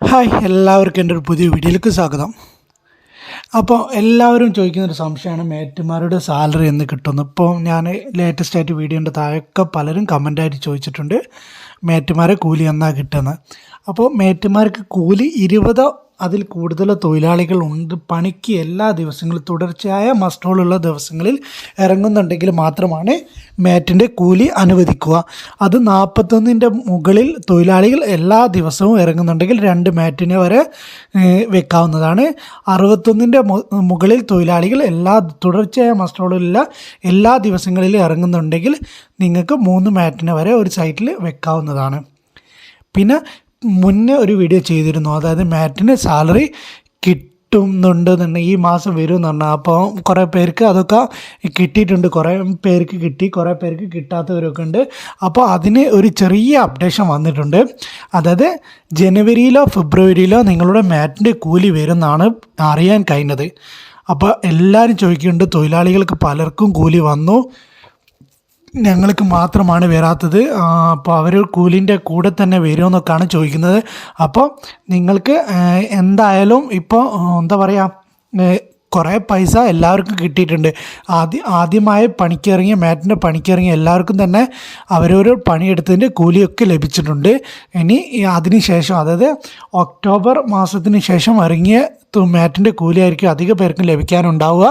Hi എല്ലാവർക്കും എന്റെ ഒരു പുതിയ വീഡിയോയിലേക്ക് സ്വാഗതം. അപ്പോൾ എല്ലാവരും ചോദിക്കുന്നൊരു സംശയമാണ് മേറ്റുമാരുടെ സാലറി എന്ന് കിട്ടുന്നു ഇപ്പോൾ ഞാൻ ലേറ്റസ്റ്റ് ആയിട്ട് വീഡിയോന്റെ താഴെയൊക്കെ പലരും കമന്റായിട്ട് ചോദിച്ചിട്ടുണ്ട് മേറ്റുമാരെ കൂലി എന്നാണ് കിട്ടുന്നത് അപ്പോൾ മേറ്റുമാർക്ക് കൂലി ഇരുപതോ അതിൽ കൂടുതൽ തൊഴിലാളികൾ ഉണ്ട്. പണിക്ക് എല്ലാ ദിവസങ്ങളും തുടർച്ചയായ മസ്റ്റോളുള്ള ദിവസങ്ങളിൽ ഇറങ്ങുന്നുണ്ടെങ്കിൽ മാത്രമാണ് മാറ്റിന്റെ കൂലി അനുവദിക്കുക. അത് നാൽപ്പത്തൊന്നിന്റെ മുകളിൽ തൊഴിലാളികൾ എല്ലാ ദിവസവും ഇറങ്ങുന്നുണ്ടെങ്കിൽ രണ്ട് മാറ്റിനെ വരെ വെക്കാവുന്നതാണ്. അറുപത്തൊന്നിന്റെ മുകളിൽ തൊഴിലാളികൾ എല്ലാ തുടർച്ചയായ മസ്റ്റോളിലുള്ള എല്ലാ ദിവസങ്ങളിലും ഇറങ്ങുന്നുണ്ടെങ്കിൽ നിങ്ങൾക്ക് മൂന്ന് മാറ്റിനെ വരെ ഒരു സൈറ്റിൽ വെക്കാവുന്നതാണ്. പിന്നെ മുന്നേ ഒരു വീഡിയോ ചെയ്തിരുന്നു. അതായത് മാറ്റിന് സാലറി കിട്ടുന്നുണ്ട് തന്നെ ഈ മാസം വരും എന്ന് പറഞ്ഞാൽ അപ്പോൾ കുറേ പേർക്ക് അതൊക്കെ കിട്ടിയിട്ടുണ്ട്. കുറേ പേർക്ക് കിട്ടി കുറേ പേർക്ക് കിട്ടാത്തവരൊക്കെ ഉണ്ട്. അപ്പോൾ അതിന് ഒരു ചെറിയ അപ്ഡേഷൻ വന്നിട്ടുണ്ട്. അതായത് ജനുവരിയിലോ ഫെബ്രുവരിയിലോ നിങ്ങളുടെ മാറ്റിന്റെ കൂലി വരുമെന്നാണ് അറിയാൻ കഴിഞ്ഞത്. അപ്പോൾ എല്ലാവരും ചോദിക്കുന്നുണ്ട് തൊഴിലാളികൾക്ക് പലർക്കും കൂലി വന്നു. ഞങ്ങൾക്ക് മാത്രമാണ് വരാത്തത്. അപ്പോൾ അവർ കൂലിന്റെ കൂടെ തന്നെ വരുമെന്നൊക്കെയാണ് ചോദിക്കുന്നത്. അപ്പോൾ നിങ്ങൾക്ക് എന്തായാലും ഇപ്പോൾ എന്താ പറയുക കുറേ പൈസ എല്ലാവർക്കും കിട്ടിയിട്ടുണ്ട്. ആദ്യ ആദ്യമായി പണിക്കിറങ്ങിയ മാറ്റിന്റെ പണിക്കിറങ്ങിയ എല്ലാവർക്കും തന്നെ അവരോരോ പണിയെടുത്തതിന്റെ കൂലിയൊക്കെ ലഭിച്ചിട്ടുണ്ട്. ഇനി അതിന് ശേഷം അതായത് ഒക്ടോബർ മാസത്തിന് ശേഷം ഇറങ്ങിയ മാറ്റിന്റെ കൂലിയായിരിക്കും അധിക പേർക്കും ലഭിക്കാനുണ്ടാവുക.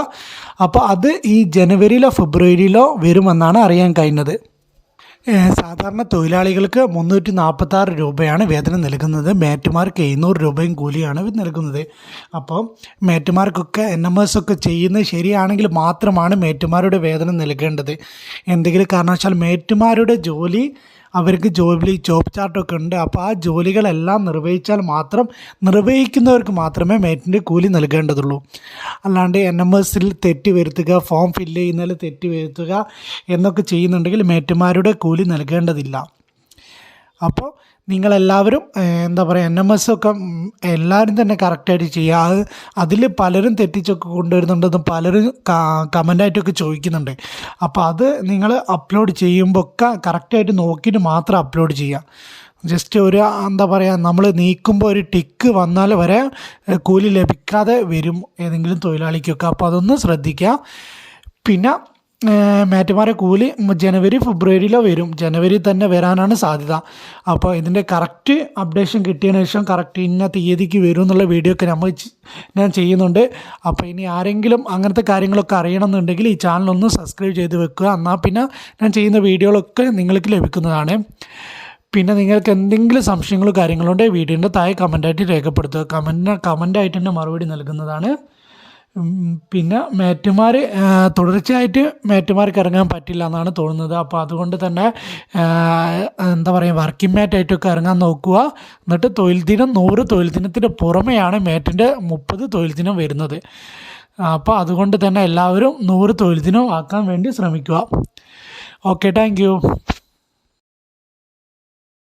അപ്പോൾ അത് ഈ ജനുവരിയിലോ ഫെബ്രുവരിയിലോ വരുമെന്നാണ് അറിയാൻ കഴിഞ്ഞത്. സാധാരണ തൊഴിലാളികൾക്ക് മുന്നൂറ്റി നാൽപ്പത്താറ് രൂപയാണ് വേതനം നൽകുന്നത്. മേറ്റുമാർക്ക് എഴുന്നൂറ് രൂപയും കൂലിയാണ് നൽകുന്നത്. അപ്പോൾ മേറ്റുമാർക്കൊക്കെ എൻ എം എസ് ഒക്കെ ചെയ്യുന്നത് ശരിയാണെങ്കിൽ മാത്രമാണ് മേറ്റുമാരുടെ വേതനം നൽകേണ്ടത്. എന്തെങ്കിലും കാരണവശാൽ മേറ്റുമാരുടെ ജോലി അവർക്ക് ജോലി ജോബ് ചാർട്ടൊക്കെ ഉണ്ട്. അപ്പോൾ ആ ജോലികളെല്ലാം നിർവഹിച്ചാൽ മാത്രം നിർവഹിക്കുന്നവർക്ക് മാത്രമേ മേറ്റിന്റെ കൂലി നൽകേണ്ടതുള്ളൂ. അല്ലാണ്ട് എൻ എം എസിൽ തെറ്റ് വരുത്തുക ഫോം ഫില്ല് ചെയ്യുന്നതിൽ തെറ്റ് വരുത്തുക എന്നൊക്കെ ചെയ്യുന്നുണ്ടെങ്കിൽ മേറ്റുമാരുടെ കൂലി നൽകേണ്ടതില്ല. അപ്പോൾ നിങ്ങളെല്ലാവരും എന്താ പറയുക എൻ എം എസ് ഒക്കെ എല്ലാവരും തന്നെ കറക്റ്റായിട്ട് ചെയ്യുക. അത് അതിൽ പലരും തെറ്റിച്ചൊക്കെ കൊണ്ടുവരുന്നുണ്ടെന്നും പലരും കമന്റായിട്ടൊക്കെ ചോദിക്കുന്നുണ്ട്. അപ്പോൾ അത് നിങ്ങൾ അപ്ലോഡ് ചെയ്യുമ്പോൾ ഒക്കെ കറക്റ്റായിട്ട് നോക്കിയിട്ട് മാത്രം അപ്ലോഡ് ചെയ്യുക. ജസ്റ്റ് ഒരു എന്താ പറയുക നമ്മൾ നീക്കുമ്പോൾ ഒരു ടിക്ക് വന്നാൽ വരെ കൂലി ലഭിക്കാതെ വരും ഏതെങ്കിലും തൊഴിലാളിക്കൊക്കെ. അപ്പോൾ അതൊന്ന് ശ്രദ്ധിക്കുക. പിന്നെ മേറ്റുമാരെ കൂലി ജനുവരി ഫെബ്രുവരിയിലോ വരും. ജനുവരി തന്നെ വരാനാണ് സാധ്യത. അപ്പോൾ ഇതിന്റെ കറക്റ്റ് അപ്ഡേഷൻ കിട്ടിയതിന് ശേഷം കറക്റ്റ് ഇന്ന തീയതിക്ക് വരും എന്നുള്ള വീഡിയോ ഒക്കെ നമ്മൾ ഞാൻ ചെയ്യുന്നുണ്ട്. അപ്പോൾ ഇനി ആരെങ്കിലും അങ്ങനത്തെ കാര്യങ്ങളൊക്കെ അറിയണമെന്നുണ്ടെങ്കിൽ ഈ ചാനലൊന്ന് സബ്സ്ക്രൈബ് ചെയ്ത് വെക്കുക. എന്നാൽ പിന്നെ ഞാൻ ചെയ്യുന്ന വീഡിയോകളൊക്കെ നിങ്ങൾക്ക് ലഭിക്കുന്നതാണ്. പിന്നെ നിങ്ങൾക്ക് എന്തെങ്കിലും സംശയങ്ങളോ കാര്യങ്ങളോ ഉണ്ടെങ്കിൽ വീഡിയോന്റെ താഴെ കമന്റായിട്ട് രേഖപ്പെടുത്തുക. കമന്റ് കമന്റായിട്ട് തന്നെ മറുപടി നൽകുന്നതാണ്. പിന്നെ മേറ്റുമാർ തുടർച്ചയായിട്ട് മേറ്റുമാർക്ക് ഇറങ്ങാൻ പറ്റില്ല എന്നാണ് തോന്നുന്നത്. അപ്പോൾ അതുകൊണ്ട് തന്നെ എന്താ പറയുക വർക്കിംഗ് മാറ്റായിട്ടൊക്കെ ഇറങ്ങാൻ നോക്കുക. എന്നിട്ട് തൊഴിൽ ദിനം നൂറ് തൊഴിൽ ദിനത്തിന് പുറമെയാണ് മേറ്റിന്റെ മുപ്പത് തൊഴിൽ ദിനം വരുന്നത്. അപ്പോൾ അതുകൊണ്ട് തന്നെ എല്ലാവരും നൂറ് തൊഴിൽ ദിനം ആക്കാൻ വേണ്ടി ശ്രമിക്കുക. Okay thank